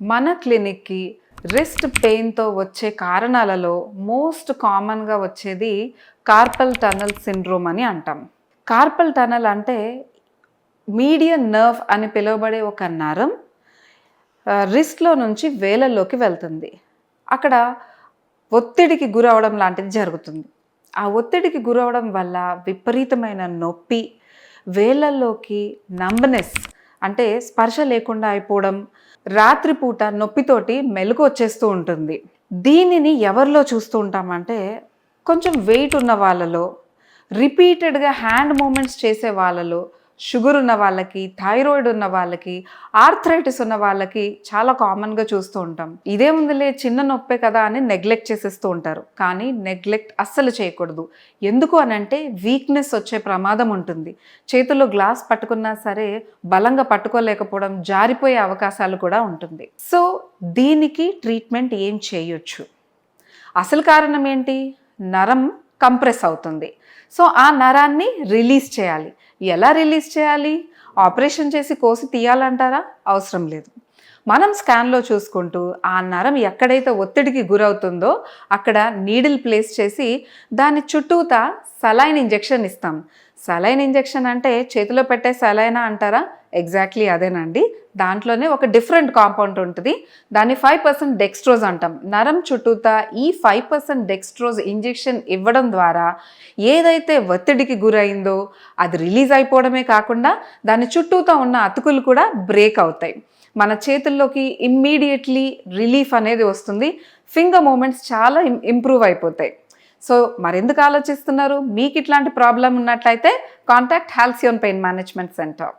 మన క్లినిక్కి రిస్ట్ పెయిన్తో వచ్చే కారణాలలో మోస్ట్ కామన్గా వచ్చేది కార్పల్ టనల్ సిండ్రోమ్ అని అంటాం. కార్పల్ టనల్ అంటే మీడియన్ నర్వ్ అని పిలువబడే ఒక నరం రిస్ట్లో నుంచి వేలల్లోకి వెళ్తుంది. అక్కడ ఒత్తిడికి గురవడం లాంటిది జరుగుతుంది. ఆ ఒత్తిడికి గురవడం వల్ల విపరీతమైన నొప్పి వేలల్లోకి నంబనెస్ అంటే స్పర్శ లేకుండా అయిపోవడం రాత్రిపూట నొప్పితోటి మెలకు వచ్చేస్తూ ఉంటుంది. దీనిని ఎవరిలో చూస్తూ ఉంటామంటే కొంచెం వెయిట్ ఉన్న వాళ్ళలో రిపీటెడ్గా హ్యాండ్ మూమెంట్స్ చేసే వాళ్ళలో షుగర్ ఉన్న వాళ్ళకి థైరాయిడ్ ఉన్న వాళ్ళకి ఆర్థరైటిస్ ఉన్న వాళ్ళకి చాలా కామన్గా చూస్తూ ఉంటాం. ఇదే ముందులే చిన్న నొప్పే కదా అని నెగ్లెక్ట్ చేసేస్తూ ఉంటారు. కానీ నెగ్లెక్ట్ అస్సలు చేయకూడదు. ఎందుకు అని అంటే వీక్నెస్ వచ్చే ప్రమాదం ఉంటుంది. చేతిలో గ్లాస్ పట్టుకున్నా సరే బలంగా పట్టుకోలేకపోవడం జారిపోయే అవకాశాలు కూడా ఉంటుంది. సో దీనికి ట్రీట్మెంట్ ఏం చేయొచ్చు? అసలు కారణం ఏంటి? నరం కంప్రెస్ అవుతుంది. సో ఆ నరాన్ని రిలీజ్ చేయాలి. ఎలా రిలీజ్ చేయాలి? ఆపరేషన్ చేసి కోసి తీయాలంటారా? అవసరం లేదు. మనం స్కాన్లో చూసుకుంటూ ఆ నరం ఎక్కడైతే ఒత్తిడికి గురవుతుందో అక్కడ నీడిల్ ప్లేస్ చేసి దాని చుట్టూతా సలైన్ ఇంజెక్షన్ ఇస్తాం. సలైన్ ఇంజెక్షన్ అంటే చేతిలో పెట్టే సలైనా అంటారా? ఎగ్జాక్ట్లీ అదేనండి. దాంట్లోనే ఒక డిఫరెంట్ కాంపౌండ్ ఉంటుంది. దాన్ని ఫైవ్ పర్సెంట్ డెక్స్ట్రోజ్ అంటాం. నరం చుట్టూతా ఈ ఫైవ్ పర్సెంట్ డెక్స్ట్రోజ్ ఇంజెక్షన్ ఇవ్వడం ద్వారా ఏదైతే ఒత్తిడికి గురైందో అది రిలీజ్ అయిపోవడమే కాకుండా దాని చుట్టూతా ఉన్న అతుకులు కూడా బ్రేక్ అవుతాయి. మన చేతుల్లోకి ఇమ్మీడియట్లీ రిలీఫ్ అనేది వస్తుంది. ఫింగర్ మూమెంట్స్ చాలా ఇంప్రూవ్ అయిపోతాయి. సో మరెందుకు ఆలోచిస్తున్నారు? మీకు ఇట్లాంటి ప్రాబ్లం ఉన్నట్లయితే contact Halcyon pain management centre